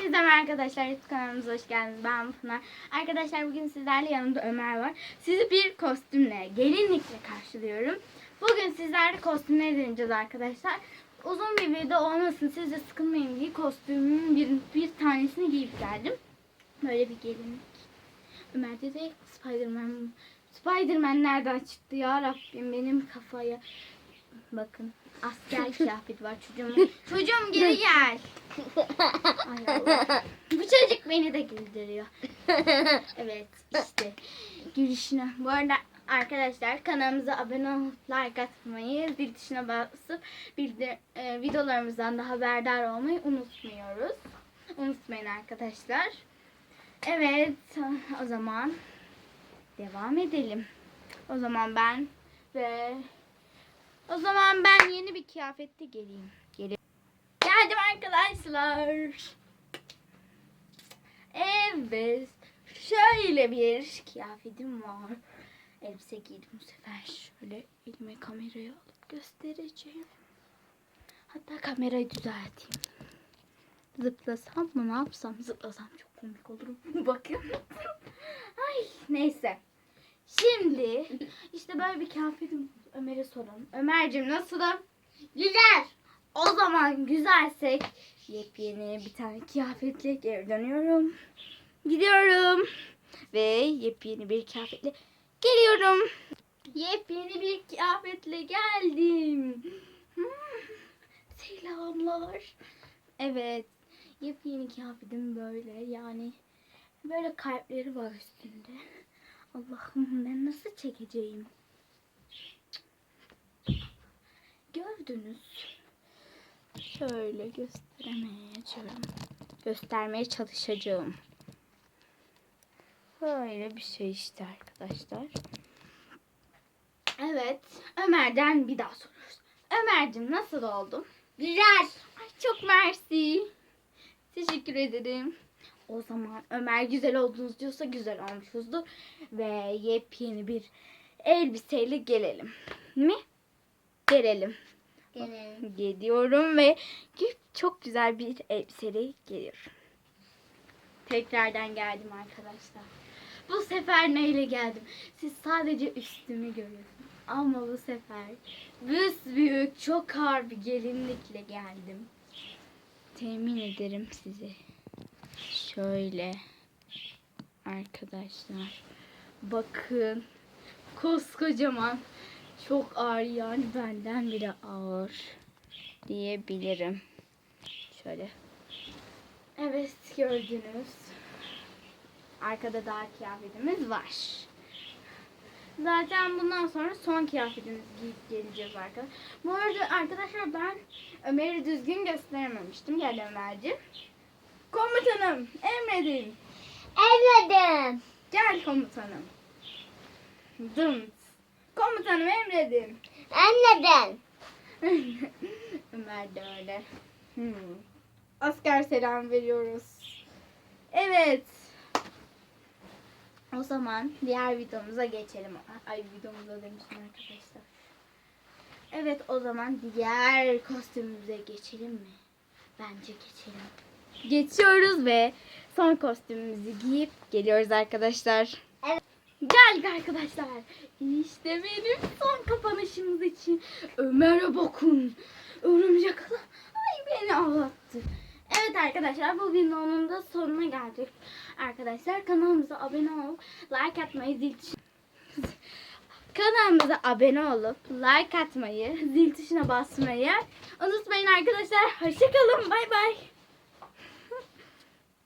Hepinize merhaba arkadaşlar. YouTube kanalımıza hoş geldiniz. Ben Pınar. Arkadaşlar bugün sizlerle yanımda Ömer var. Sizi bir kostümle, gelinlikle karşılıyorum. Bugün sizlerle kostümleri deneyeceğiz arkadaşlar. Uzun bir video olmasın, siz de sıkılmayın diye kostümün bir, bir tanesini giyip geldim. Böyle bir gelinlik. Ömer'de de Spiderman. Spiderman nereden çıktı ya Rabbim benim kafaya. Bakın asker kıyafeti var çocuğum. Çocuğum geri gel. Ay Allah. Bu çocuk beni de güldürüyor. Evet işte gülüşüne. Bu arada arkadaşlar kanalımıza abone olup like atmayı, zil tuşuna basıp bildir, e, videolarımızdan da haberdar olmayı unutmuyoruz. Unutmayın arkadaşlar. Evet o zaman devam edelim. O zaman ben ve o zaman ben yeni bir kıyafette geleyim. Gelin. Geldim arkadaşlar. Evet. Şöyle bir kıyafetim var. Elbise giydim bu sefer. Şöyle elime kamerayı alıp göstereceğim. Hatta kamerayı düzelteyim. Zıplasam mı ne yapsam? Zıplasam çok komik olurum. Bakın. Ay neyse. Şimdi işte böyle bir kıyafetim Ömer'e soralım. Ömer'cim nasılım? Güzel. O zaman güzelsek yepyeni bir tane kıyafetle geri dönüyorum. Gidiyorum. Ve yepyeni bir kıyafetle geliyorum. Yepyeni bir kıyafetle geldim. Hmm, Selamlar. Evet. Yepyeni kıyafetim böyle yani böyle kalpleri var üstünde. Allah'ım ben nasıl çekeceğim? Gördünüz. Şöyle gösteremeyeceğim. Göstermeye çalışacağım. Böyle bir şey işte arkadaşlar. Evet. Ömer'den bir daha soruyoruz. Ömer'cim nasıl oldum? Güzel. Ay çok mersi. Teşekkür ederim. O zaman Ömer güzel oldunuz diyorsa güzel olmuşuzdur. Ve yepyeni bir elbiseyle gelelim. Mi? Gelelim. Gelelim. Geliyorum ve çok güzel bir elbiseyle geliyorum. Tekrardan geldim arkadaşlar. Bu sefer neyle geldim? Siz sadece üstümü görüyorsunuz. Ama bu sefer büyük, çok ağır bir gelinlikle geldim. Temin ederim size. Şöyle arkadaşlar. Bakın. Koskocaman. Çok ağır yani benden bile ağır diyebilirim. Şöyle. Evet gördünüz. Arkada daha kıyafetimiz var. Zaten bundan sonra son kıyafetimizi giyip geleceğiz arkadaşlar. Bu arada arkadaşlar ben Ömer'i düzgün gösterememiştim. Gel Ömer'ciğim. Komutanım emredin. Emredin. Gel komutanım. Dımt. Komutanım emredin. Emredin. Ömer de öyle. Hmm. Asker selam veriyoruz. Evet. O zaman diğer videomuza geçelim. Ay videomuza demişim arkadaşlar. Evet o zaman diğer kostümümüze geçelim mi? Bence geçelim. Geçiyoruz ve son kostümümüzü giyip geliyoruz arkadaşlar. Evet. Geldik arkadaşlar. İşte benim son kapanışımız için. Ömer'e bakın. Örümcek adam. Ay beni ağlattı. Evet arkadaşlar bu videonun da sonuna geldik. Arkadaşlar kanalımıza abone olup like atmayı zil kanalımıza abone olup like atmayı zil tuşuna basmayı unutmayın arkadaşlar. Hoşçakalın. Bay bay.